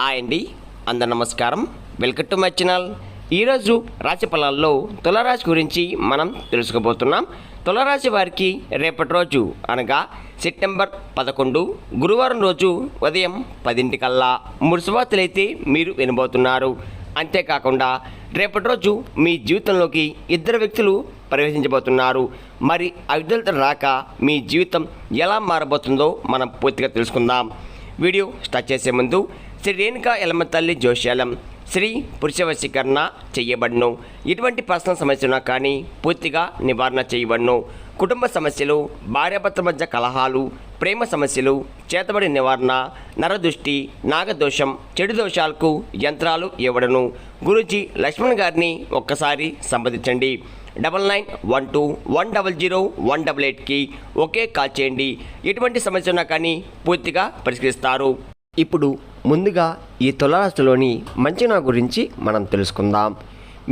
Hi అండి అందరు నమస్కారం. వెల్కమ్ టు మై ఛానల్ ఈరోజు రాశి ఫలాల్లో తులరాశి గురించి మనం తెలుసుకోబోతున్నాం. తులరాశి వారికి రేపటి రోజు అనగా సెప్టెంబర్ పదకొండు గురువారం రోజు ఉదయం పదింటికల్లా మురుసువార్తలైతే మీరు వినబోతున్నారు. అంతేకాకుండా రేపటి రోజు మీ జీవితంలోకి ఇద్దరు వ్యక్తులు ప్రవేశించబోతున్నారు. మరి అవిధులతో రాక మీ జీవితం ఎలా మారబోతుందో మనం పూర్తిగా తెలుసుకుందాం. వీడియో స్టార్ట్ చేసే ముందు శ్రీ రేణుకా ఎలమ తల్లి జోష్యాలం శ్రీ పురుషవశీకరణ చేయబడును. ఎటువంటి పర్సనల్ సమస్యన కానీ పూర్తిగా నివారణ చేయబడును. కుటుంబ సమస్యలు భార్యాభర్తల మధ్య కలహాలు ప్రేమ సమస్యలు చేతబడి నివారణ నరదృష్టి నాగదోషం చెడు దోషాలకు యంత్రాలు ఇవ్వడను గురుజీ లక్ష్మణ్ గారిని ఒక్కసారి సంప్రదించండి. Double nine one two one double zero one double ఎయిట్కి ఒకే కాల్ చేయండి. ఎటువంటి సమస్య ఉన్నా కానీ పూర్తిగా పరిష్కరిస్తారు. ఇప్పుడు ముందుగా ఈ తులరాశిలోని మంచినా గురించి మనం తెలుసుకుందాం.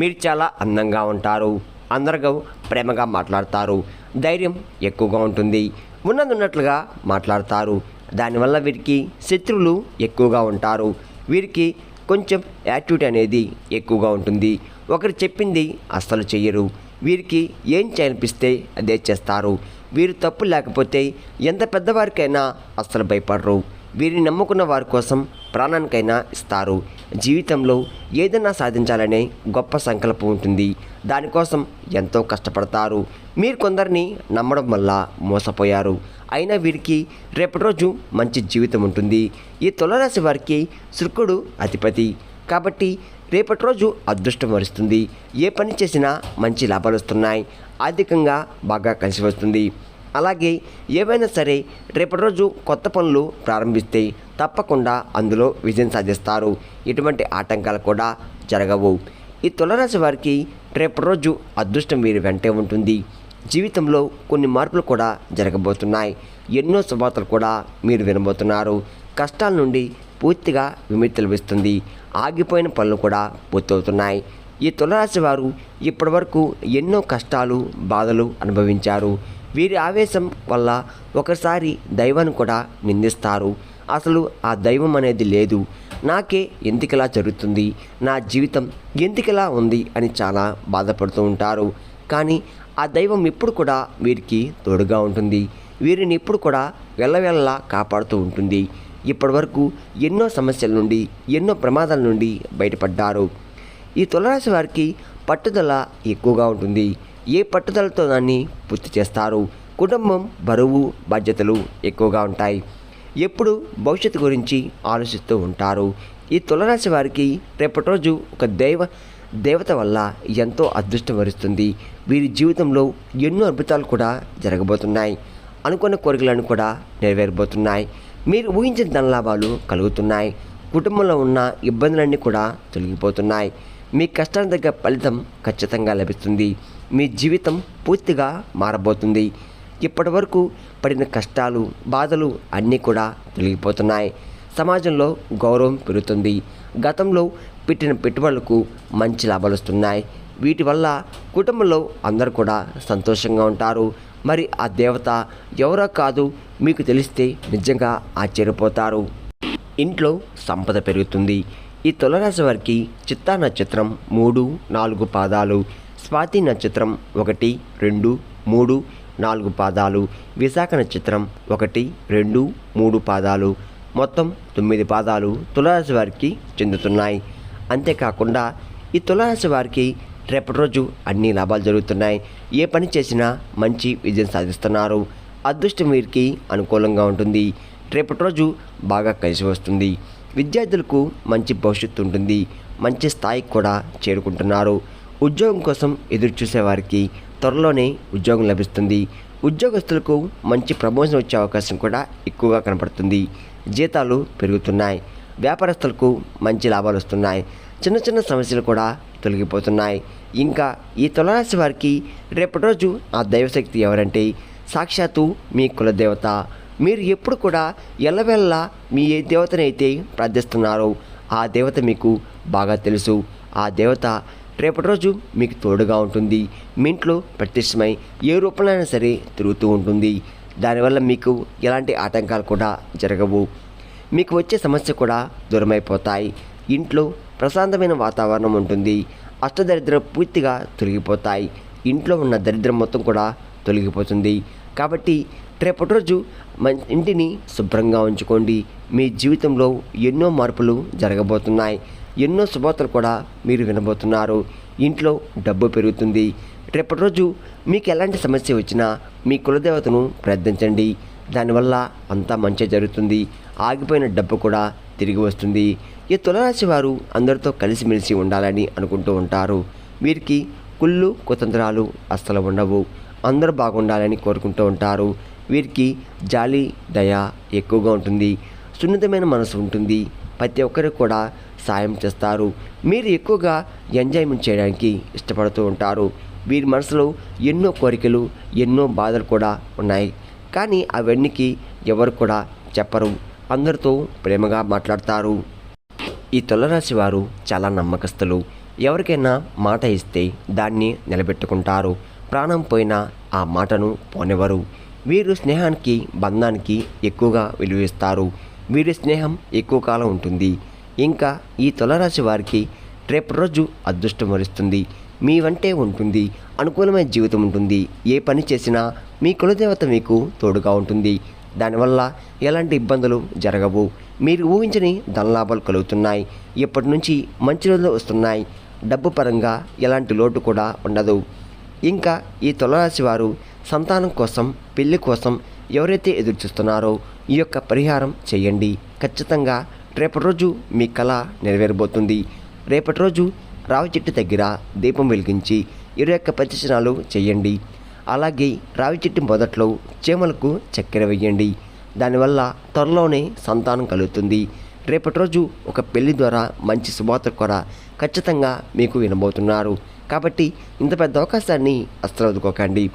మీరు చాలా అందంగా ఉంటారు అందరిగా ప్రేమగా మాట్లాడతారు ధైర్యం ఎక్కువగా ఉంటుంది ఉన్నదున్నట్లుగా మాట్లాడతారు. దానివల్ల వీరికి శత్రువులు ఎక్కువగా ఉంటారు వీరికి కొంచెం యాటిట్యూడ్ అనేది ఎక్కువగా ఉంటుంది. ఒకరు చెప్పింది అస్సలు చెయ్యరు వీరికి ఏం చేయాలనిపిస్తే అదే చేస్తారు. వీరు తప్పు లేకపోతే ఎంత పెద్దవారికైనా అస్సలు భయపడరు. వీరిని నమ్ముకున్న వారి కోసం ప్రాణానికైనా ఇస్తారు. జీవితంలో ఏదైనా సాధించాలనే గొప్ప సంకల్పం ఉంటుంది. దానికోసం ఎంతో కష్టపడతారు. మీరు కొందరిని నమ్మడం వల్ల మోసపోయారు. అయినా వీరికి రేపటి రోజు మంచి జీవితం ఉంటుంది. ఈ తులరాశి వారికి శుక్రుడు అధిపతి. కాబట్టి రేపటి రోజు అదృష్టం వరుస్తుంది. ఏ పని చేసినా మంచి లాభాలు వస్తున్నాయి. ఆర్థికంగా బాగా కలిసి వస్తుంది. అలాగే ఏవైనా సరే రేపటి రోజు కొత్త పనులు ప్రారంభిస్తే తప్పకుండా అందులో విజయం సాధిస్తారు. ఎటువంటి ఆటంకాలు కూడా జరగవు. ఈ తులరాశి వారికి రేపటి రోజు అదృష్టం వీరి వెంటే ఉంటుంది. జీవితంలో కొన్ని మార్పులు కూడా జరగబోతున్నాయి. ఎన్నో శుభార్తలు కూడా మీరు వినబోతున్నారు. కష్టాల నుండి పూర్తిగా విముక్తి లభిస్తుంది. ఆగిపోయిన పనులు కూడా పూర్తవుతున్నాయి. ఈ తులరాశి వారు ఇప్పటివరకు ఎన్నో కష్టాలు బాధలు అనుభవించారు. వీరి ఆవేశం వల్ల ఒకసారి దైవాన్ని కూడా నిందిస్తారు. అసలు ఆ దైవం అనేది లేదు. నాకే ఎందుకలా జరుగుతుంది? నా జీవితం ఎందుకలా ఉంది? అని చాలా బాధపడుతూ ఉంటారు. కానీ ఆ దైవం ఎప్పుడు కూడా వీరికి తోడుగా ఉంటుంది. వీరిని ఎప్పుడు కూడా వెళ్ళవెళ్ళలా కాపాడుతూ ఉంటుంది. ఇప్పటివరకు ఎన్నో సమస్యల నుండి ఎన్నో ప్రమాదాల నుండి బయటపడ్డారు. ఈ తులరాశి వారికి పట్టుదల ఎక్కువగా ఉంటుంది. ఏ పట్టుదలతో దాన్ని పూర్తి చేస్తారు? కుటుంబం బరువు బాధ్యతలు ఎక్కువగా ఉంటాయి. ఎప్పుడు భవిష్యత్తు గురించి ఆలోచిస్తూ ఉంటారు. ఈ తులరాశి వారికి రేపటి రోజు ఒక దైవ దేవత వల్ల ఎంతో అదృష్టం వరుస్తుంది. వీరి జీవితంలో ఎన్నో అద్భుతాలు కూడా జరగబోతున్నాయి. అనుకున్న కోరికలను కూడా నెరవేరబోతున్నాయి. మీరు ఊహించిన ధనలాభాలు కలుగుతున్నాయి. కుటుంబంలో ఉన్న ఇబ్బందులన్నీ కూడా తొలగిపోతున్నాయి. మీ కష్టానికి తగ్గ ఫలితం ఖచ్చితంగా లభిస్తుంది. మీ జీవితం పూర్తిగా మారబోతుంది. ఇప్పటి వరకు పడిన కష్టాలు బాధలు అన్నీ కూడా తొలగిపోతున్నాయి. సమాజంలో గౌరవం పెరుగుతుంది. గతంలో పెట్టిన పెట్టుబడులకు మంచి లాభాలు వస్తున్నాయి. వీటి వల్ల కుటుంబంలో అందరూ కూడా సంతోషంగా ఉంటారు. మరి ఆ దేవత ఎవరో కాదు మీకు తెలిస్తే నిజంగా ఆశ్చర్యపోతారు. ఇంట్లో సంపద పెరుగుతుంది. ఈ తులరాశి వారికి చిత్తా నక్షత్రం మూడు నాలుగు పాదాలు స్వాతి నక్షత్రం ఒకటి రెండు మూడు నాలుగు పాదాలు విశాఖ నక్షత్రం ఒకటి రెండు మూడు పాదాలు. మొత్తం తొమ్మిది పాదాలు తులరాశి వారికి చెందుతున్నాయి. అంతేకాకుండా ఈ తులరాశి వారికి రేపటి రోజు అన్ని లాభాలు జరుగుతున్నాయి. ఏ పని చేసినా మంచి విజయం సాధిస్తున్నారు. అదృష్టం వీరికి అనుకూలంగా ఉంటుంది. రేపటి రోజు బాగా కలిసి వస్తుంది. విద్యార్థులకు మంచి భవిష్యత్తు ఉంటుంది. మంచి స్థాయికి కూడా చేరుకుంటున్నారు. ఉద్యోగం కోసం ఎదురు చూసేవారికి త్వరలోనే ఉద్యోగం లభిస్తుంది. ఉద్యోగస్తులకు మంచి ప్రమోషన్ వచ్చే అవకాశం కూడా ఎక్కువగా కనపడుతుంది. జీతాలు పెరుగుతున్నాయి. వ్యాపారస్తులకు మంచి లాభాలు వస్తున్నాయి. చిన్న చిన్న సమస్యలు కూడా తొలగిపోతున్నాయి. ఇంకా ఈ తులరాశి వారికి రేపటి రోజు ఆ దైవశక్తి ఎవరంటే సాక్షాత్తు మీ కులదేవత. మీరు ఎప్పుడు కూడా ఎల్లవెల్లా మీ ఏ దేవతనైతే ప్రార్థిస్తున్నారో. ఆ దేవత మీకు బాగా తెలుసు. ఆ దేవత రేపటి రోజు మీకు తోడుగా ఉంటుంది. మీ ఇంట్లో ప్రత్యక్షమై ఏ రూపంలో అయినా సరే తిరుగుతూ ఉంటుంది. దానివల్ల మీకు ఎలాంటి ఆటంకాలు కూడా జరగవు. మీకు వచ్చే సమస్య కూడా దూరమైపోతాయి. ఇంట్లో ప్రశాంతమైన వాతావరణం ఉంటుంది. అష్టదరిద్రం పూర్తిగా తొలగిపోతాయి. ఇంట్లో ఉన్న దరిద్రం మొత్తం కూడా తొలగిపోతుంది. కాబట్టి రేపటి రోజు మన ఇంటిని శుభ్రంగా ఉంచుకోండి. మీ జీవితంలో ఎన్నో మార్పులు జరగబోతున్నాయి. ఎన్నో శుభార్తలు కూడా మీరు వినబోతున్నారు. ఇంట్లో డబ్బు పెరుగుతుంది. రేపటి రోజు మీకు ఎలాంటి సమస్య వచ్చినా మీ కులదేవతను ప్రార్థించండి. దానివల్ల అంతా మంచి జరుగుతుంది. ఆగిపోయిన డబ్బు కూడా తిరిగి వస్తుంది. ఈ తులరాశి వారు అందరితో కలిసిమెలిసి ఉండాలని అనుకుంటూ ఉంటారు. వీరికి కుళ్ళు కుతంత్రాలు అస్సలు ఉండవు. అందరూ బాగుండాలని కోరుకుంటూ ఉంటారు. వీరికి జాలి దయ ఎక్కువగా ఉంటుంది. సున్నితమైన మనసు ఉంటుంది. ప్రతి ఒక్కరికి కూడా సాయం చేస్తారు. మీరు ఎక్కువగా ఎంజాయ్మెంట్ చేయడానికి ఇష్టపడుతూ ఉంటారు. వీరి మనసులో ఎన్నో కోరికలు ఎన్నో బాధలు కూడా ఉన్నాయి. కానీ అవన్నీకి ఎవరు కూడా చెప్పరు. అందరితో ప్రేమగా మాట్లాడతారు. ఈ తులరాశి వారు చాలా నమ్మకస్తులు. ఎవరికైనా మాట ఇస్తే దాన్ని నిలబెట్టుకుంటారు. ప్రాణం పోయినా ఆ మాటను పోనివ్వరు. వీరు స్నేహానికి బంధానికి ఎక్కువగా విలువిస్తారు వీరి స్నేహం ఎక్కువ కాలం ఉంటుంది. ఇంకా ఈ తులరాశి వారికి రేపు రోజు అదృష్టం వరిస్తుంది. మీ వంటే ఉంటుంది. అనుకూలమైన జీవితం ఉంటుంది. ఏ పని చేసినా మీ కులదేవత మీకు తోడుగా ఉంటుంది. దానివల్ల ఎలాంటి ఇబ్బందులు జరగవు. మీరు ఊహించని ధనలాభాలు కలుగుతున్నాయి. ఇప్పటి నుంచి మంచి రోజులు వస్తున్నాయి. డబ్బు పరంగా ఎలాంటి లోటు కూడా ఉండదు. ఇంకా ఈ తులరాశి వారు సంతానం కోసం పెళ్ళి కోసం ఎవరైతే ఎదురు చూస్తున్నారో ఈ యొక్క పరిహారం చేయండి. ఖచ్చితంగా రేపటి రోజు మీ కళ నెరవేరబోతుంది. రేపటి రోజు రావి చెట్టు దగ్గర దీపం వెలిగించి ఇరవై యొక్క ప్రదర్శనాలు చేయండి. అలాగే రావి చెట్టు మొదట్లో చీమలకు చక్కెర వేయండి. దానివల్ల త్వరలోనే సంతానం కలుగుతుంది. రేపటి రోజు ఒక పెళ్ళి ద్వారా మంచి శుభార్త కూడా ఖచ్చితంగా మీకు వినబోతున్నారు. కాబట్టి ఇంత పెద్ద అవకాశాన్ని అస్సలు వదుకోకండి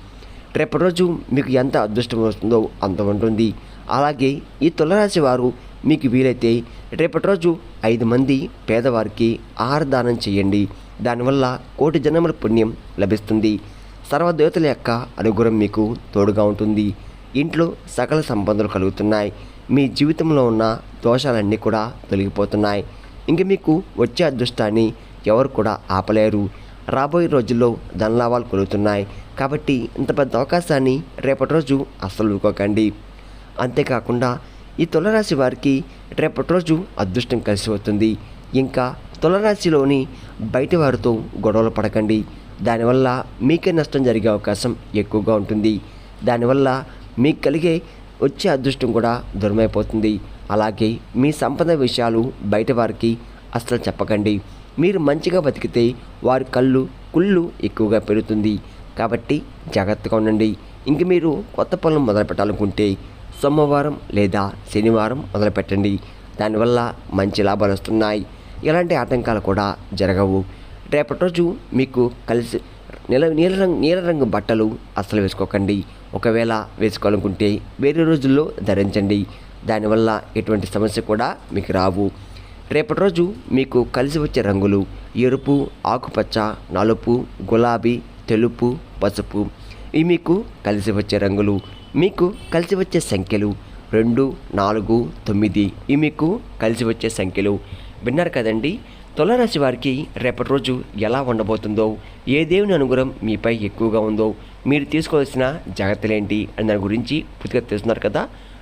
రేపటి రోజు మీకు ఎంత అదృష్టం వస్తుందో అంత ఉంటుంది. అలాగే ఈ తులరాశి వారు మీకు వీలైతే రేపటి రోజు ఐదు మంది పేదవారికి ఆహార దానం చేయండి. దానివల్ల కోటి జన్మల పుణ్యం లభిస్తుంది. సర్వదేవతల యొక్క అనుగ్రహం మీకు తోడుగా ఉంటుంది. ఇంట్లో సకల సంపదలు కలుగుతున్నాయి. మీ జీవితంలో ఉన్న దోషాలన్నీ కూడా తొలగిపోతున్నాయి. ఇంక మీకు వచ్చే అదృష్టాన్ని ఎవరు కూడా ఆపలేరు. రాబోయే రోజుల్లో ధనలాభాలు కలుగుతున్నాయి. కాబట్టి ఇంత పెద్ద అవకాశాన్ని రేపటి రోజు అస్సలు ఊకోకండి అంతేకాకుండా ఈ తులరాశి వారికి రేపటి రోజు అదృష్టం కలిసి వస్తుంది. ఇంకా తులరాశిలోని బయట వారితో గొడవలు పడకండి. దానివల్ల మీకే నష్టం జరిగే అవకాశం ఎక్కువగా ఉంటుంది. దానివల్ల మీకు కలిగే వచ్చే అదృష్టం కూడా దూరమైపోతుంది. అలాగే మీ సంపద విషయాలు బయట వారికి అస్సలు చెప్పకండి. మీరు మంచిగా బతికితే వారి కళ్ళు కుళ్ళు ఎక్కువగా పెరుగుతుంది. కాబట్టి జాగ్రత్తగా ఉండండి. ఇంక మీరు కొత్త పనులు మొదలు పెట్టాలనుకుంటే సోమవారం లేదా శనివారం మొదలుపెట్టండి. దానివల్ల మంచి లాభాలు వస్తున్నాయి. ఎలాంటి ఆటంకాలు కూడా జరగవు. రేపటి రోజు మీకు కలిసి నీల నీల రంగు నీల రంగు బట్టలు అస్సలు వేసుకోకండి. ఒకవేళ వేసుకోవాలనుకుంటే వేరే రోజుల్లో ధరించండి. దానివల్ల ఎటువంటి సమస్య కూడా మీకు రావు. రేపటి రోజు మీకు కలిసి వచ్చే రంగులు ఎరుపు ఆకుపచ్చ నలుపు గులాబీ తెలుపు పసుపు. ఇవి మీకు కలిసి వచ్చే రంగులు. మీకు కలిసి వచ్చే సంఖ్యలు రెండు నాలుగు తొమ్మిది. ఇవి మీకు కలిసి వచ్చే సంఖ్యలు. విన్నారు కదండి? తులరాశి వారికి రేపటి రోజు ఎలా ఉండబోతుందో ఏ దేవుని అనుగ్రహం మీపై ఎక్కువగా ఉందో మీరు తీసుకోవాల్సిన జాగ్రత్తలేంటి అని దాని గురించి పూర్తిగా తెలుస్తున్నారు కదా?